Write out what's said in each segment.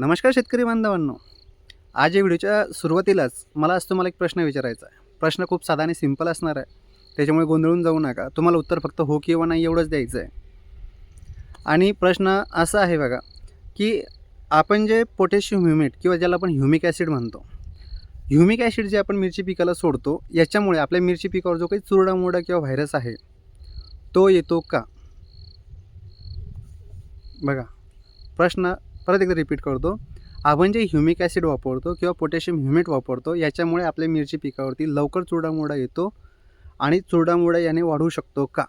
नमस्कार शेतकरी बांधवांनो. आज या व्हिडिओच्या सुरुवातीलाच मला आज तुम्हाला एक प्रश्न विचारायचा आहे. प्रश्न खूप साधा आणि सिंपल असणार आहे. त्याच्यामुळे गोंधळून जाऊ नका. तुम्हाला उत्तर फक्त हो किंवा नाही एवढंच द्यायचं आहे. आणि प्रश्न असा आहे बघा की आपण जे पोटॅशियम ह्युमिट किंवा ज्याला आपण ह्युमिक ॲसिड म्हणतो ह्युमिक ॲसिड जे आपण मिरची पिकाला सोडतो याच्यामुळे आपल्या मिरची पिकावर जो काही चुरडामुरडा किंवा व्हायरस आहे तो येतो का? बघा प्रश्न परत एकदा रिपीट करतो. आपण जे ह्युमिक ॲसिड वापरतो किंवा पोटॅशियम ह्युमिट वापरतो याच्यामुळे आपल्या मिरची पिकावरती लवकर चुरडामुरडा येतो आणि चुरडामुरडा याने वाढू शकतो का?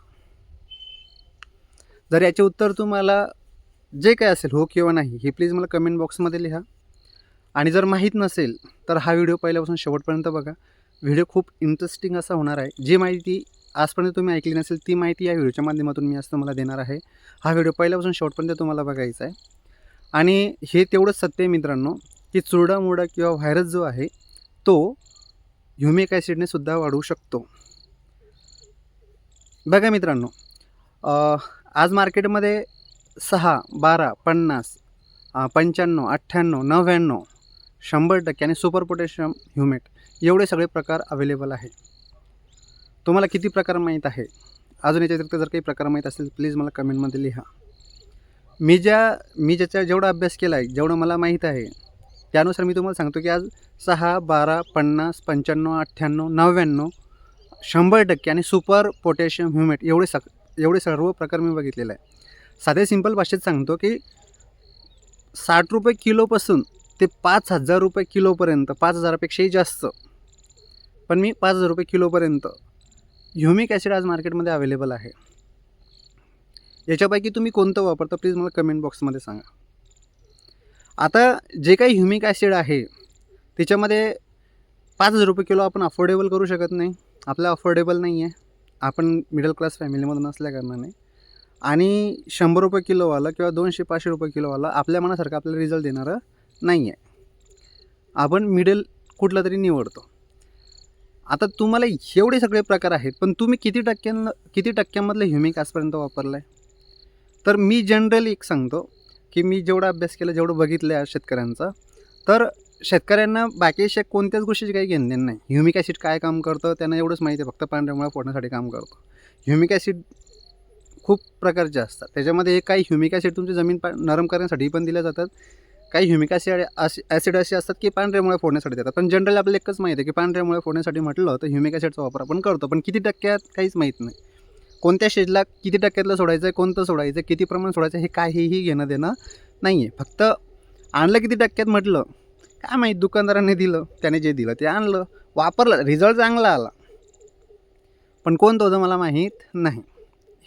जर याचे उत्तर तुम्हाला जे काय असेल हो किंवा नाही हे प्लीज मला कमेंट बॉक्समध्ये लिहा. आणि जर माहीत नसेल तर हा व्हिडिओ पहिल्यापासून शेवटपर्यंत बघा. व्हिडिओ खूप इंटरेस्टिंग असा होणार आहे. जी माहिती आजपर्यंत तुम्ही ऐकली नसेल ती माहिती या व्हिडिओच्या माध्यमातून मी आज तुम्हाला देणार आहे. हा व्हिडिओ पहिल्यापासून शेवटपर्यंत तुम्हाला बघायचा आहे. आणि हे तेवढंच सत्य आहे मित्रांनो की चुरडामुरडा किंवा व्हायरस जो आहे तो ह्युमिक ॲसिडने सुद्धा वाढू शकतो. बघा मित्रांनो आज मार्केटमध्ये सहा बारा पन्नास पंच्याण्णव अठ्ठ्याण्णव नव्याण्णव शंभर टक्के आणि सुपर पोटॅशियम ह्युमेट एवढे सगळे प्रकार अवेलेबल आहे तुम्हाला किती प्रकार माहीत आहे? अजून याच्या व्यतिरिक्त जर काही प्रकार माहीत असेल प्लीज मला कमेंटमध्ये लिहा. मी ज्या मी ज्याचा जेवढा अभ्यास केला आहे जेवढं मला माहीत आहे त्यानुसार मी तुम्हाला सांगतो की आज सहा बारा पन्नास पंच्याण्णव अठ्ठ्याण्णव नव्याण्णव शंभर टक्के आणि सुपर पोटॅशियम ह्युमेट एवढे सक एवढे सर्व प्रकार मी बघितलेले आहे साधे सिंपल भाषेत सांगतो की साठ रुपये किलोपासून ते पाच हजार रुपये किलोपर्यंत पाच हजारापेक्षाही जास्त. पण मी पाच हजार रुपये किलोपर्यंत ह्युमिक ॲसिड आज मार्केटमध्ये अवेलेबल आहे. याच्यापैकी तुम्ही कोणतं वापरता? प्लीज मला कमेंट बॉक्समध्ये सांगा. आता जे काही ह्युमिक ॲसिड आहे त्याच्यामध्ये पाच हजार रुपये किलो आपण अफोर्डेबल करू शकत नाही. आपलं अफोर्डेबल नाही आहे आपण मिडल क्लास फॅमिलीमधून असल्याकारणाने आणि शंभर रुपये किलोवाला किंवा दोनशे पाचशे रुपये किलोवाला आपल्या मनासारखं आपल्याला रिझल्ट देणारं नाही आहे आपण मिडल कुठला तरी निवडतो. आता तुम्हाला एवढे सगळे प्रकार आहेत पण तुम्ही किती टक्क्यां किती टक्क्यांमधलं ह्युमिक आजपर्यंत वापरलं आहे तर मी जनरली एक सांगतो की मी जेवढा अभ्यास केला जेवढं बघितलं आहे शेतकऱ्यांचा तर शेतकऱ्यांना बाकी कोणत्याच गोष्टीची काही घेणदेण नाही. ह्युमिक ॲसिड काय काम करतं त्यांना एवढंच माहिती आहे. फक्त पांढऱ्यामुळे फोडण्यासाठी काम करतं. ह्युमिक ॲसिड खूप प्रकारचे असतात. त्याच्यामध्ये एक काही ह्युमिक ॲसिड तुमची जमीन पा नरम करण्यासाठी पण दिल्या जातात. काही ह्युमिक ॲसिड असे ॲसिड असे असतात की पांढऱ्यामुळे फोडण्यासाठी देतात. पण जनरली आपल्याला एकच माहिती आहे की पांढऱ्यामुळे फोडण्यासाठी म्हटलं तर ह्युमिक ॲसिडचा वापर आपण करतो. पण किती टक्क्यात काहीच माहीत नाही. कोणत्या शेजला किती टक्क्यातलं सोडायचं आहे कोणतं सोडायचं आहे किती प्रमाण सोडायचं हे काहीही घेणं देणं नाही आहे फक्त आणलं किती टक्क्यात म्हटलं काय माहीत दुकानदाराने दिलं त्याने जे दिलं ते आणलं वापरलं रिझल्ट चांगला आला. पण कोणतं होतं मला माहीत नाही.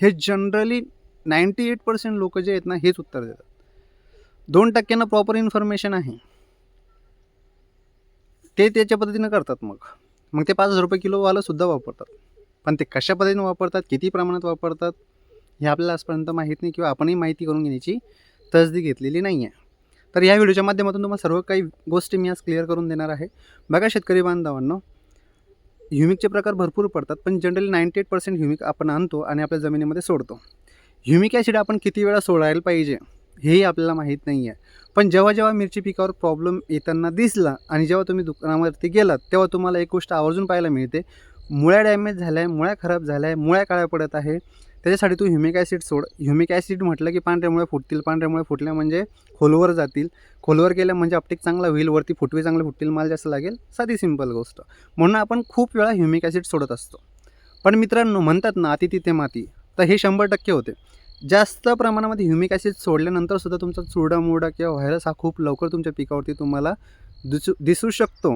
हे जनरली नाईंटी एट पर्सेंट लोक जे आहेत ना हेच उत्तर देतात. दोन टक्क्यांना प्रॉपर इन्फॉर्मेशन आहे. ते त्याच्या पद्धतीनं करतात मग. मग ते पाच हजार रुपये किलोवालं सुद्धा वापरतात. पण ते कशा पद्धतीनं वापरतात किती प्रमाणात वापरतात हे आपल्याला आजपर्यंत माहीत नाही किंवा आपणही माहिती करून घेण्याची तसदी घेतलेली नाही आहे तर या व्हिडिओच्या माध्यमातून तुम्हाला सर्व काही गोष्टी मी आज क्लिअर करून देणार आहे. बघा शेतकरी बांधवांनो ह्युमिकचे प्रकार भरपूर पडतात पण generally ninety eight percent humic आपण आणतो आणि आपल्या जमिनीमध्ये सोडतो. ह्युमिक ॲसिड आपण किती वेळा सोडायला पाहिजे हेही आपल्याला माहीत नाही आहे पण जेव्हा जेव्हा मिरची पिकावर प्रॉब्लेम येताना दिसला आणि जेव्हा तुम्ही दुकानावरती गेलात तेव्हा तुम्हाला एक गोष्ट आवर्जून पाहायला मिळते मुळ्या डॅमेज झाल्या आहे मुळ्या खराब झाल्या आहे मुळ्या काळ्या पडत आहे. त्याच्यासाठी तू ह्युमिक ॲसिड सोड. ह्युमिक ॲसिड म्हटलं की पांढऱ्यामुळे फुटतील पांढऱ्यामुळे फुटल्या म्हणजे खोलवर जातील. खोलवर गेल्या म्हणजे आपटेक चांगला होईल वरती फुटवे चांगले फुटतील माल जास्त लागेल. साधी सिंपल गोष्ट. म्हणून आपण खूप वेळा ह्युमिक ॲसिड सोडत असतो. पण मित्रांनो म्हणतात ना अति तिथे माती. तर हे शंभर टक्के होते. जास्त प्रमाणामध्ये ह्युमिक ॲसिड सोडल्यानंतर सुद्धा तुमचा चुरडा मुरडा किंवा व्हायरस हा खूप लवकर तुमच्या पिकावरती तुम्हाला दिसू दिसू शकतो.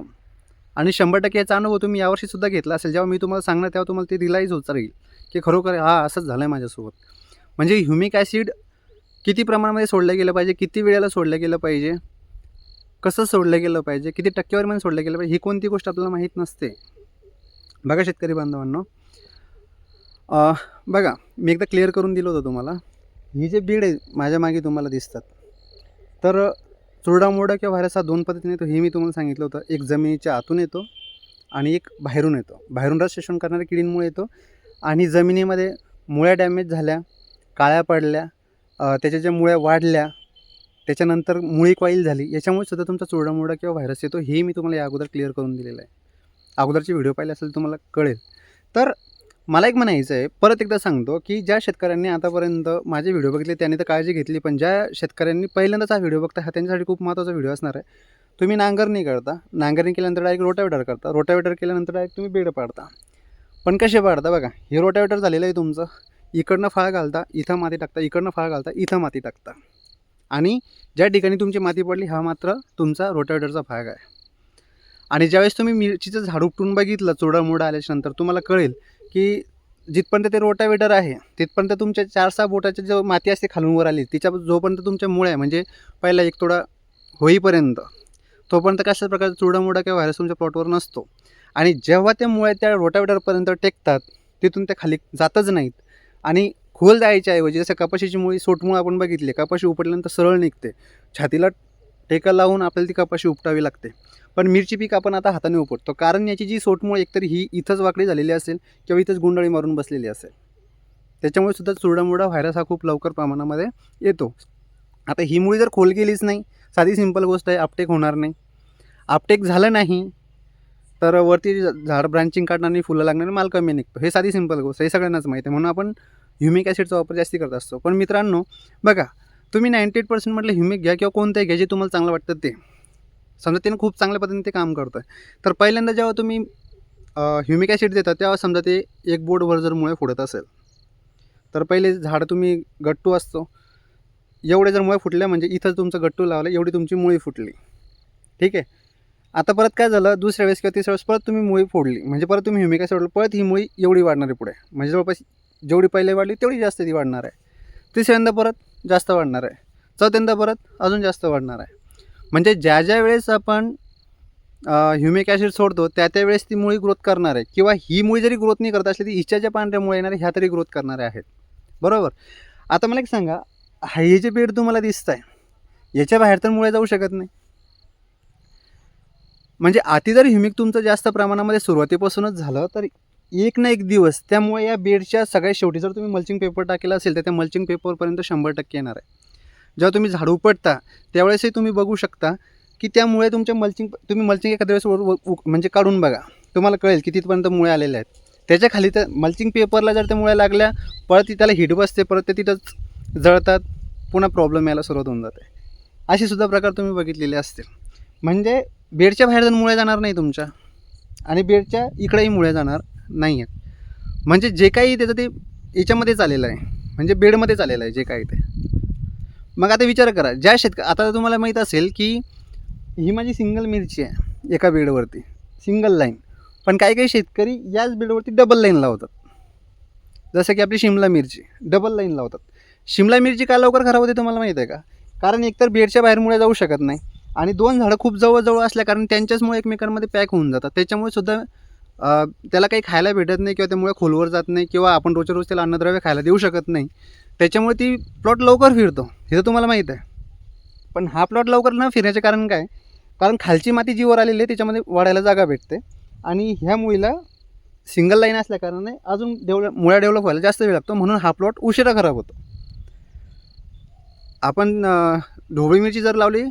आणि शंभर टक्के याचा अनुभव तुम्ही यावर्षीसुद्धा घेतला असेल. जेव्हा मी तुम्हाला सांगणार तेव्हा तुम्हाला ते रिलाईज होत राहील. की खरोखर हा असंच झालं आहे माझ्यासोबत. म्हणजे ह्युमिक ॲसिड किती प्रमाणामध्ये सोडलं गेलं पाहिजे? किती वेळेला सोडलं गेलं पाहिजे? कसं सोडलं गेलं पाहिजे? किती टक्केवारीमध्ये सोडलं गेलं पाहिजे? ही कोणती गोष्ट आपल्याला माहीत नसते. बघा शेतकरी बांधवांनो. बघा मी एकदा क्लिअर करून दिलं होतं तुम्हाला. ही जे बीड आहे माझ्या मागे तुम्हाला दिसतात. तर चुरडामोडा किंवा व्हायरस हा दोन पद्धतीने येतो हे मी तुम्हाला सांगितलं होतं. एक जमिनीच्या आतून येतो आणि एक बाहेरून येतो. बाहेरून रस शोषण करणाऱ्या किडींमुळे येतो आणि जमिनीमध्ये मुळ्या डॅमेज झाल्या काळ्या पडल्या त्याच्या ज्या मुळ्या वाढल्या त्याच्यानंतर मुळी कॉईल झाली याच्यामुळे सुद्धा तुमचा चुरडामुरडा किंवा व्हायरस येतो हे मी तुम्हाला या अगोदर क्लिअर करून दिलेलं आहे. अगोदरचे व्हिडिओ पाहिले असेल तुम्हाला कळेल. तर मला एक म्हणायचं आहे. परत एकदा सांगतो की ज्या शेतकऱ्यांनी आतापर्यंत माझे व्हिडिओ बघितले त्यांनी तर काळजी घेतली पण ज्या शेतकऱ्यांनी पहिल्यांदाच हा व्हिडिओ बघता हा त्यांच्यासाठी खूप महत्त्वाचा व्हिडिओ असणार आहे. तुम्ही नांगरणी करता नांगरणी केल्यानंतर डायरेक्ट रोटावेटर करता रोटावेटर केल्यानंतर डायरेक्ट तुम्ही बेड पाडता. पण कसे पाडता बघा हे रोटावेटर झालेलं आहे तुमचं. इकडनं फाळ घालता इथं माती टाकता. इकडनं फाळ घालता इथं माती टाकता. आणि ज्या ठिकाणी तुमची माती पडली हा मात्र तुमचा रोटावेटरचा भाग आहे. आणि ज्यावेळेस तुम्ही मिरचीचं झाड उपटून बघितलं चोडामोडा आल्याच्यानंतर तुम्हाला कळेल की जिथपर्यंत ते रोटावेटर आहे तिथपर्यंत तुमच्या चार सहा बोटाची जो माती असते खालून वर आली तिच्या जोपर्यंत तुमच्या मुळे आहे म्हणजे पहिला एक तोडा होईपर्यंत तोपर्यंत कशा प्रकारचा चुडामुडा किंवा व्हायरस तुमच्या प्लॉटवर नसतो. आणि जेव्हा त्या मुळे त्या रोटावेटरपर्यंत टेकतात तिथून त्या खाली जातच नाहीत. आणि खोल जायच्या ऐवजी जसं कपाशीची मुळी सोटमुळं आपण बघितली कपाशी उपटल्यानंतर सरळ निघते. छातीला ठेका लावून आपल्याला ती कपाशी उपटावी लागते. पण मिरची पीक आपण आता हाताने उपटतो. कारण याची जी सोटमुळ एकतर ही इथंच वाकडी झालेली असेल किंवा इथंच गुंडाळी मारून बसलेली असेल. त्याच्यामुळे सुद्धा चुरडामुडा व्हायरस हा खूप लवकर प्रमाणामध्ये येतो. आता ही मुळी जर खोल गेलीच नाही साधी सिंपल गोष्ट आहे आपटेक होणार नाही. आपटेक झालं नाही तर वरती झाड ब्रांचिंग काढणार आणि फुलं लागणार माल कमी निघतो. हे साधी सिंपल गोष्ट हे सगळ्यांनाच माहिती आहे. म्हणून आपण ह्युमिक ॲसिडचा वापर जास्ती करत असतो. पण मित्रांनो बघा तुम्ही नाईंटी एट पर्सेंट म्हटलं ह्युमिक घ्या किंवा कोणतंही घ्या जे तुम्हाला चांगलं वाटतं ते. समजा त्यानं खूप चांगल्या पद्धतीने ते काम करतं आहे तर पहिल्यांदा जेव्हा तुम्ही ह्युमिक ॲसिड देता तेव्हा समजा ते एक बोर्डवर जर मुळे फुटत असेल. तर पहिले झाड तुम्ही गट्टू असतो. एवढे जर मुळे फुटल्या म्हणजे इथं तुमचं गट्टू लावलं एवढी तुमची मुळी फुटली. ठीक आहे? आता परत काय झालं? दुसऱ्या वेळेस किंवा तिसऱ्या वेळेस परत तुम्ही मुळी फोडली. म्हणजे परत तुम्ही ह्युमिक ॲसिड परत ही मुळी एवढी वाढणार आहे पुढे. म्हणजे जवळपास जेवढी पहिले वाढली तेवढी जास्त ती वाढणार आहे. तिसऱ्यांदा परत जास्त वाढणार आहे. चौथ्यांदा परत अजून जास्त वाढणार आहे. म्हणजे ज्या ज्या वेळेस आपण ह्युमिक ॲसिड सोडतो त्या त्या वेळेस ती मुळी ग्रोथ करणार आहे. किंवा ही मुळी जरी ग्रोथ नाही करत असली ती इच्छा ज्या पांढऱ्या मुळे येणार ह्या तरी ग्रोथ करणाऱ्या आहेत. बरोबर? आता मला एक सांगा हे जे पेड तुम्हाला दिसत आहे याच्या बाहेर तर मुळे जाऊ शकत नाही. म्हणजे आती जर ह्युमिक तुमचं जास्त प्रमाणामध्ये सुरुवातीपासूनच झालं तर एक ना एक दिवस. त्यामुळे या बेडच्या सगळ्यात शेवटी जर तुम्ही मल्चिंग पेपर टाकेला असेल तर त्या मल्चिंग पेपरपर्यंत शंभर टक्के येणार आहे. जेव्हा तुम्ही झाड उपटता त्यावेळेसही तुम्ही बघू शकता की त्यामुळे तुमच्या मल्चिंग तुम्ही मल्चिंग एखाद्या वेळेस उ- म्हणजे काढून बघा. तुम्हाला कळेल की तिथपर्यंत मुळे आलेले आहेत. त्याच्याखाली तर मल्चिंग पेपरला जर त्या मुळ्या लागल्या परत ती त्याला हिट बसते परत ते तिथंच जळतात पुन्हा प्रॉब्लेम यायला सुरुवात होऊन जाते. असे सुद्धा प्रकार तुम्ही बघितलेले असतील. म्हणजे बेडच्या बाहेर जर मुळे जाणार नाही तुमच्या आणि बेडच्या इकडेही मुळे जाणार नाही आहेत म्हणजे जे काही त्याचं ते याच्यामध्येच आलेलं आहे. म्हणजे बेडमध्येच आलेलं आहे जे काही ते. मग आता विचार करा ज्या शेतक आता तुम्हाला माहीत असेल की ही माझी सिंगल मिरची आहे एका बेडवरती. Single line. पण काही काही शेतकरी याच बेडवरती डबल लाईन लावतात. जसं की आपली शिमला मिरची डबल लाईन लावतात. शिमला मिरची का लवकर खराब होते तुम्हाला माहीत आहे का? कारण एकतर बेडच्या बाहेरमुळे जाऊ शकत नाही आणि दोन झाडं खूप जवळजवळ असल्या कारण त्यांच्याचमुळे एकमेकांमध्ये पॅक होऊन जातात. त्याच्यामुळे सुद्धा त्याला काही खायला भेटत नाही किंवा त्यामुळे खोलवर जात नाही किंवा आपण रोजच्या रोज त्याला अन्नद्रव्य खायला देऊ शकत नाही. त्याच्यामुळे ती प्लॉट लवकर फिरतो. हे तर तुम्हाला माहीत आहे. पण हा प्लॉट लवकर न फिरण्याचे कारण काय? कारण खालची माती जी वर आलेली आहे त्याच्यामध्ये वाढायला जागा भेटते. आणि ह्या मुळीला सिंगल लाईन असल्याकारणाने अजून डेव्हलप मुळ्या डेव्हलप व्हायला जास्त वेळ लागतो. म्हणून हा प्लॉट उशिरा खराब होतो. आपण ढोबळी मिरची जर लावली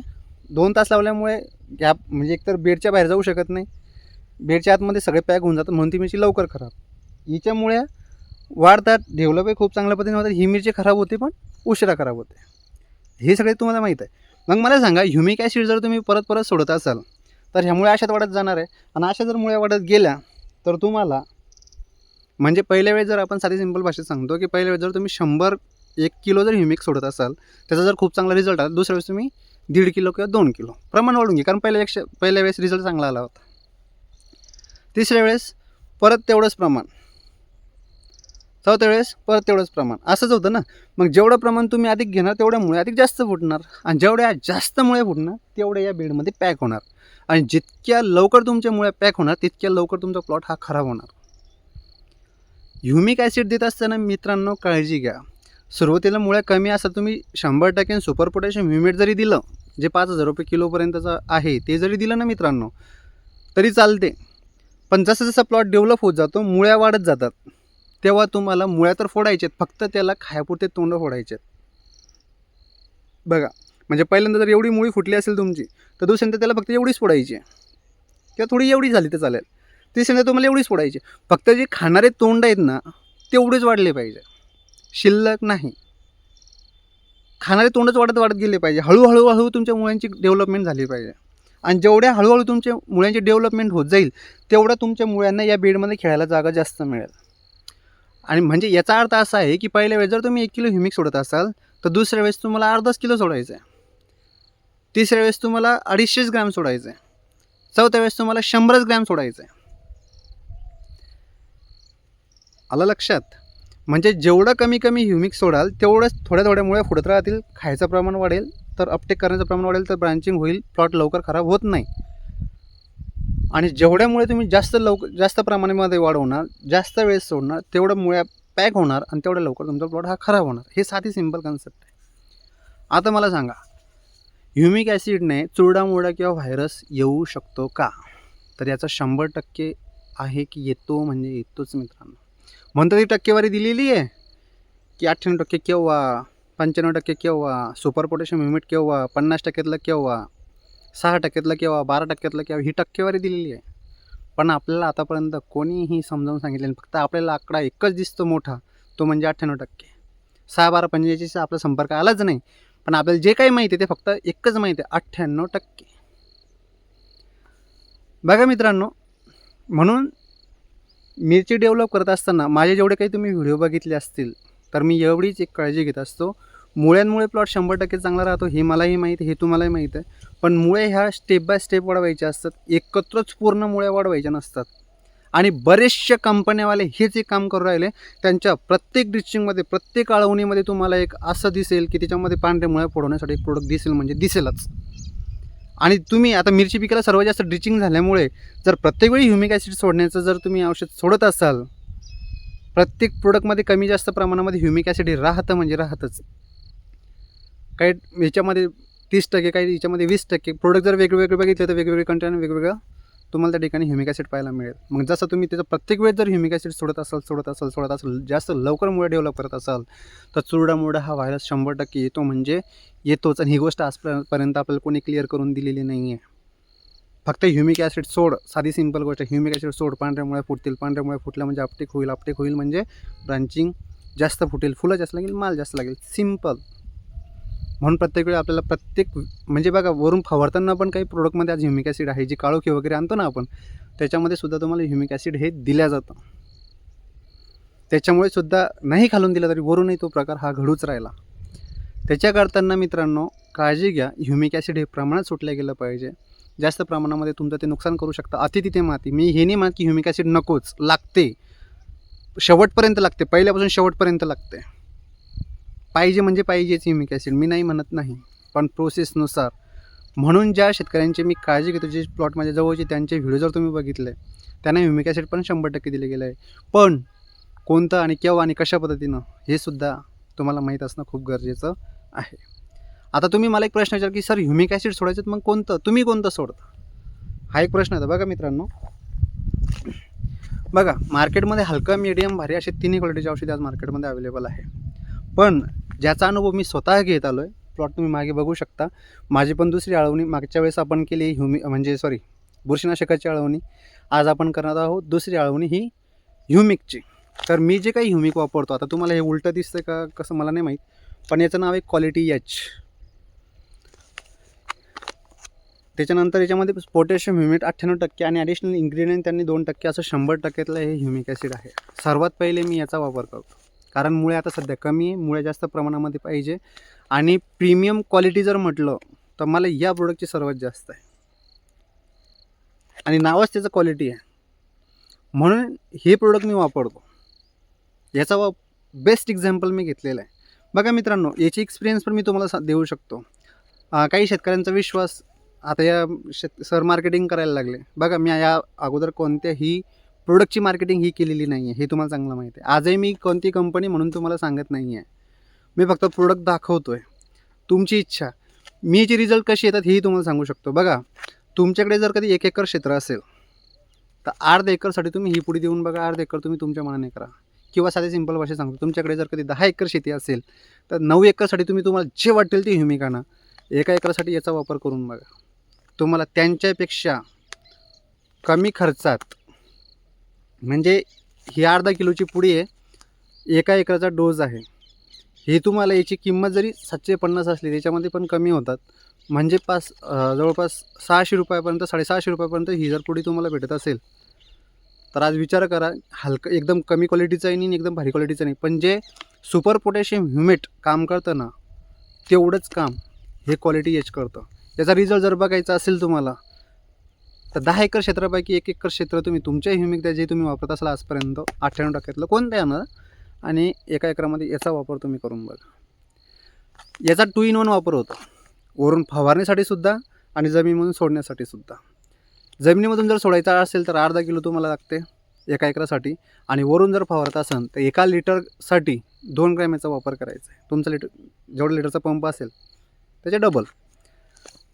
दोन तास लावल्यामुळे गॅप म्हणजे एकतर बेडच्या बाहेर जाऊ शकत नाही. बेडच्या आतमध्ये सगळे पॅक होऊन जातात. म्हणून ती मिरची लवकर खराब. हिच्यामुळे वाढतात डेव्हलपही खूप चांगल्या पद्धतीने होतात. ही मिरची खराब होते पण उशिरा खराब होते. हे सगळे तुम्हाला माहीत आहे. मग मला सांगा ह्युमिक ॲसिड जर तुम्ही परत परत सोडत असाल तर ह्यामुळे अशात वाढत जाणार आहे. आणि अशा जर मुळे वाढत गेल्या तर तुम्हाला म्हणजे पहिल्या वेळेस जर आपण साधी सिंपल भाषेत सांगतो की पहिल्या वेळेस जर तुम्ही शंभर एक किलो जर ह्युमिक सोडत असाल त्याचा जर खूप चांगला रिझल्ट आला दुसऱ्या वेळेस तुम्ही दीड किलो किंवा दोन किलो. प्रमाण वाढून घे कारण पहिल्या वेळेस पहिल्या वेळेस रिझल्ट चांगला आला होता. तिसऱ्या वेळेस परत तेवढंच प्रमाण. चौथ्या वेळेस परत तेवढंच प्रमाण. असंच होतं ना. मग जेवढं प्रमाण तुम्ही अधिक घेणार तेवढ्यामुळे अधिक जास्त फुटणार. आणि जेवढ्या जास्त मुळे फुटणार तेवढ्या या बेडमध्ये पॅक होणार. आणि जितक्या लवकर तुमच्या मुळे पॅक होणार तितक्या लवकर तुमचा प्लॉट हा खराब होणार. ह्युमिक ॲसिड देत असताना मित्रांनो काळजी घ्या. सुरुवातीला मुळ्या कमी असतात तुम्ही शंभर टक्के सुपर पोटॅशियम ह्युमिट जरी दिलं जे पाच हजार रुपये किलोपर्यंतचं आहे ते जरी दिलं ना मित्रांनो तरी चालते. पण जसं जसं प्लॉट डेव्हलप होत जातो मुळ्या वाढत जातात. तेव्हा तुम्हाला मुळ्या तर फोडायच्यात फक्त त्याला खायापुरते तोंड फोडायचे बघा म्हणजे पहिल्यांदा जर एवढी मुळी फुटली असेल तुमची तर दुसऱ्यांदा त्याला फक्त एवढीच फोडायची किंवा थोडी एवढी झाली तर चालेल. तिसऱ्यांदा तुम्हाला एवढीच फोडायची फक्त जे खाणारे तोंड आहेत ना तेवढेच वाढले पाहिजे. शिल्लक नाही. खाणारे तोंडच वाढत वाढत गेले पाहिजे. हळूहळू हळू तुमच्या मुळांची डेव्हलपमेंट झाली पाहिजे. आणि जेवढ्या हळूहळू तुमच्या मुळ्यांची डेव्हलपमेंट होत जाईल तेवढं तुमच्या मुळ्यांना या बेडमध्ये खेळायला जागा जास्त मिळेल. आणि म्हणजे याचा अर्थ असा आहे की पहिल्या वेळेस जर तुम्ही एक किलो ह्युमिक सोडत असाल तर दुसऱ्या वेळेस तुम्हाला अर्धाच किलो सोडायचं आहे. तिसऱ्या वेळेस तुम्हाला अडीचशेच ग्रॅम सोडायचं आहे. चौथ्या वेळेस तुम्हाला शंभरच ग्रॅम सोडायचं आहे. आलं लक्षात? म्हणजे जेवढं कमी कमी ह्युमिक सोडाल तेवढंच थोड्या थोड्यामुळे फुडत राहतील खायचं प्रमाण वाढेल तर अपटेक करण्याचं प्रमाण वाढेल तर ब्रांचिंग होईल प्लॉट लवकर खराब होत नाही. आणि जेवढ्यामुळे तुम्ही जास्त लवकर जास्त प्रमाणामध्ये वाढवणार जास्त वेळ सोडणार तेवढं मुळ्या पॅक होणार आणि तेवढ्या लवकर तुमचा प्लॉट हा खराब होणार. हे साधी सिंपल कन्सेप्ट आहे. आता मला सांगा ह्युमिक ॲसिडने चुरडामुरडा किंवा व्हायरस येऊ शकतो का? तर याचा शंभर टक्के आहे की येतो म्हणजे येतोच मित्रांनो. म्हणतो ती टक्केवारी दिलेली आहे की अठ्ठ्याण्णव टक्के केव्हा पंच्याण्णव टक्के केव्हा? सुपर पोटॅशियम ह्युमिट केव्हा? पन्नास टक्क्यातलं केव्हा? सहा टक्क्यातलं केव्हा? बारा टक्क्यातलं केव्हा? ही टक्केवारी दिलेली आहे. पण आपल्याला आतापर्यंत कोणीही समजावून सांगितलं नाही. फक्त आपल्याला आकडा एकच दिसतो मोठा. तो म्हणजे अठ्ठ्याण्णव टक्के. सहा बारा पंचेचाळीसचा आपला संपर्क आलाच नाही. पण आपल्याला जे काही माहिती आहे ते फक्त एकच माहिती आहे. अठ्ठ्याण्णव टक्के. बघा मित्रांनो म्हणून मिरची डेव्हलप करत असताना माझे जेवढे काही तुम्ही व्हिडिओ बघितले असतील तर मी एवढीच एक काळजी घेत असतो. मुळ्यांमुळे प्लॉट शंभर टक्के चांगला राहतो हे मलाही माहीत आहे हे तुम्हालाही माहीत आहे. पण मुळे ह्या स्टेप बाय स्टेप वाढवायच्या असतात एकत्रच पूर्ण मुळ्या वाढवायच्या नसतात. आणि बरेचशा कंपन्यावाले हेच एक काम करू राहिले त्यांच्या प्रत्येक डिचिंगमध्ये प्रत्येक आळवणीमध्ये तुम्हाला एक असं दिसेल की त्याच्यामध्ये पांढऱ्या मुळ्या फोडवण्यासाठी एक प्रोडक्ट दिसेल म्हणजे दिसेलच. आणि तुम्ही आता मिरची पिकाला सर्वात जास्त ड्रिचिंग झाल्यामुळे जर प्रत्येक वेळी ह्युमिक ॲसिड सोडण्याचं जर तुम्ही औषध सोडत असाल प्रत्येक प्रोडक्टमध्ये कमी जास्त प्रमाणामध्ये ह्युमिक ॲसिड हे राहतं म्हणजे राहतच. काही याच्यामध्ये तीस टक्के काही याच्यामध्ये वीस टक्के. प्रोडक्ट जर वेगवेगळे बघितले तर वेगवेगळे कंटेंट वेगवेगळं तुम्हाला त्या ठिकाणी ह्युमिक ॲसिड पाहायला मिळेल. मग जसं तुम्ही त्याचं प्रत्येक वेळेस जर ह्युमिक ॲसिड सोडत असाल सोडत असाल सोडत असाल जास्त लवकर मुळे डेव्हलप करत असाल तर चुरडामुरडा हा व्हायरस शंभर टक्के येतो म्हणजे येतोच. आणि ही गोष्ट आजपर्यंत आपल्याला कोणी क्लिअर करून दिलेली नाही आहे फक्त ह्युमिक ॲसिड सोड साधी सिंपल गोष्ट ह्युमिक ॲसिड सोड पांढऱ्यामुळे फुटतील. पांढऱ्यामुळे फुटल्या म्हणजे अपटेक होईल अपटेक होईल म्हणजे ब्रांचिंग जास्त फुटेल. फुलं जास्त लागेल माल जास्त लागेल. सिंपल म्हणून प्रत्येक वेळी आपल्याला प्रत्येक म्हणजे बघा वरून फवारताना पण काही प्रोडक्टमध्ये आज ह्युमिक ॲसिड आहे जी काळोखी वगैरे आणतो ना आपण त्याच्यामध्ये सुद्धा तुम्हाला ह्युमिक ॲसिड हे दिल्या जातं. त्याच्यामुळे सुद्धा नाही घालून दिला तरी वरूनही तो प्रकार हा घडूच राहिला. त्याच्या करताना मित्रांनो काळजी घ्या. ह्युमिक ॲसिड हे प्रमाणात सुटलं गेलं पाहिजे. जास्त प्रमाणामध्ये तुमचं ते नुकसान करू शकतं. अति तिथे माती. मी हे नाही म्हणत की ह्युमिक ॲसिड नकोच. लागते. शेवटपर्यंत लागते. पहिल्यापासून शेवटपर्यंत लागते. पाहिजे म्हणजे पाहिजेच ह्युमिक ॲसिड मी नाही म्हणत नाही. पण प्रोसेसनुसार म्हणून ज्या शेतकऱ्यांची मी काळजी घेतो जे प्लॉट माझ्या जवळचे त्यांचे व्हिडिओ जर तुम्ही बघितले त्यांना ह्युमिक ॲसिड पण शंभर टक्के दिले गेलं आहे पण कोणतं आणि केव्हा आणि कशा पद्धतीनं हे सुद्धा तुम्हाला माहीत असणं खूप गरजेचं आहे. आता तुम्ही मला एक प्रश्न विचार की सर ह्युमिक ॲसिड सोडायचं तर मग कोणतं? तुम्ही कोणतं सोडता? हा एक प्रश्न आहे बघा मित्रांनो. बघा मार्केटमध्ये हलकं मिडियम भारी असे तिन्ही क्वालिटीचे औषधे आज मार्केटमध्ये अवेलेबल आहे. पण ज्याचा अनुभव मी स्वतः घेत आलो आहे प्लॉट तुम्ही मागे बघू शकता. माझी पण दुसरी आळवणी मागच्या वेळेस आपण केली ह्युमि म्हणजे सॉरी बुरशीनाशकाची आळवणी. आज आपण करणार आहोत दुसरी आळवणी ही ह्युमिकची. तर मी जे काही ह्युमिक वापरतो आता तुम्हाला हे उलटं दिसतं का कसं मला नाही माहीत पण याचं नाव आहे क्वालिटी एच त्याच्यानंतर याच्यामध्ये पोटॅशियम ह्युमिट अठ्ठ्याण्णव टक्के आणि ॲडिशनल इन्ग्रेडियंट त्यांनी दोन टक्के असं शंभर टक्क्यातलं हे ह्युमिक ॲसिड आहे. सर्वात पहिले मी याचा वापर करतो. कारण मुळे आता सध्या कमी आहे मुळे जास्त प्रमाणामध्ये पाहिजे. आणि प्रीमियम क्वालिटी जर म्हटलं तर मला या प्रोडक्टची सर्वात जास्त आहे. आणि नावच त्याचं क्वालिटी आहे. म्हणून हे प्रोडक्ट मी वापरतो. याचा वा बेस्ट एक्झाम्पल मी घेतलेला आहे. बघा मित्रांनो याची एक्सपिरियन्स पण मी तुम्हाला सा देऊ शकतो. काही शेतकऱ्यांचा विश्वास आता या शेत सर मार्केटिंग करायला लागले. बघा मी या अगोदर कोणत्याही प्रोडक्टची मार्केटिंग ही केलेली नाही आहे हे तुम्हाला चांगलं माहिती आहे आजही मी कोणती कंपनी म्हणून तुम्हाला सांगत नाही आहे मी फक्त प्रोडक्ट दाखवतो आहे तुमची इच्छा. मी याची रिझल्ट कशी येतात हेही तुम्हाला सांगू शकतो. बघा तुमच्याकडे जर कधी एक एकर क्षेत्र असेल तर अर्ध एकरसाठी तुम्ही ही पुढे देऊन बघा अर्ध एकर तुम्ही तुमच्या मनाने करा. किंवा साधे सिंपल भाषेत सांगतो तुमच्याकडे जर कधी दहा एकर शेती असेल तर नऊ एकरसाठी तुम्ही तुम्हाला जे वाटेल ते ह्युमिक एका एकरासाठी याचा वापर करून बघा. तुम्हाला त्यांच्यापेक्षा कमी खर्चात म्हणजे ही अर्धा किलोची पुडी आहे एका एकराचा डोस आहे. ही तुम्हाला याची किंमत जरी सातशे पन्नास असली त्याच्यामध्ये पण कमी होतात. म्हणजे पाच जवळपास सहाशे रुपयापर्यंत साडेसहाशे रुपयापर्यंत ही जर पुडी तुम्हाला भेटत असेल तर आज विचार करा हलकं एकदम कमी क्वालिटीचं नाही आणि एकदम भारी क्वालिटीचं नाही. पण जे सुपर पोटॅशियम ह्युमेट काम करतं ना तेवढंच काम हे क्वालिटी एच करतं. याचा रिझल्ट जर बघायचा असेल तुम्हाला तर दहा एकर क्षेत्रापैकी एक एकर क्षेत्र तुम्ही तुमच्या ह्युमिक जे तुम्ही वापरत असाल आजपर्यंत अठ्ठ्याण्णव टक्क्यातलं कोणतं येणार आणि एका एकरामध्ये याचा वापर तुम्ही करून बघा. याचा टू इन वन वापर होतो. वरून फवारणीसाठी सुद्धा आणि जमिनीमधून सोडण्यासाठी सुद्धा. जमिनीमधून जर सोडायचा असेल तर अर्धा किलो तुम्हाला लागते एका एकरासाठी आणि वरून जर फवारत असेल तर एका लिटरसाठी दोन ग्रॅम याचा वापर करायचा आहे. तुमचा लिटर जेवढा लिटरचा पंप असेल त्याचे डबल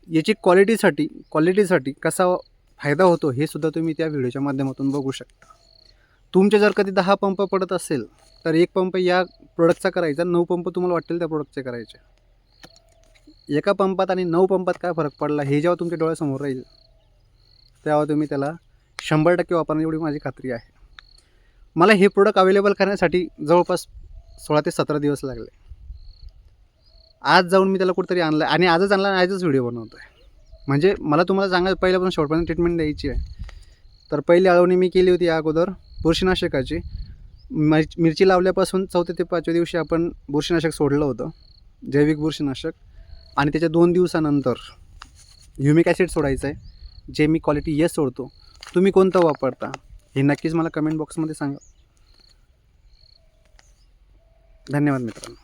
याची क्वालिटीसाठी क्वालिटीसाठी कसा फायदा होतो हे सुद्धा तुम्ही त्या व्हिडिओच्या माध्यमातून बघू शकता. तुमचे जर कधी दहा पंप पडत असेल तर एक पंप या प्रोडक्टचा करायचा नऊ पंप तुम्हाला वाटेल त्या प्रोडक्टचे करायचे. एका पंपात आणि नऊ पंपात काय फरक पडला हे जेव्हा तुमच्या डोळ्यासमोर राहील तेव्हा तुम्ही त्याला शंभर टक्के वापरणे एवढी माझी खात्री आहे. मला हे प्रोडक्ट अवेलेबल करण्यासाठी जवळपास सोळा ते सतरा दिवस लागले. आज जाऊन मी त्याला कुठेतरी आणलं आणि आजच आणला आणि आजच व्हिडिओ बनवतो आहे म्हणजे मला तुम्हाला सांगायचं पहिल्यापासून शॉर्टपर्यंत ट्रीटमेंट द्यायची आहे. तर पहिली अळवणी मी केली होती या अगोदर बुरशीनाशकाची. मिर- मिरची लावल्यापासून चौथ्या ते पाचव्या दिवशी आपण बुरशीनाशक सोडलं होतं जैविक बुरशीनाशक. आणि त्याच्या दोन दिवसानंतर ह्युमिक ॲसिड सोडायचं आहे जे मी क्वालिटी येस सोडतो. तुम्ही कोणतं वापरता? हे नक्कीच मला कमेंट बॉक्समध्ये सांगा. धन्यवाद मित्रांनो.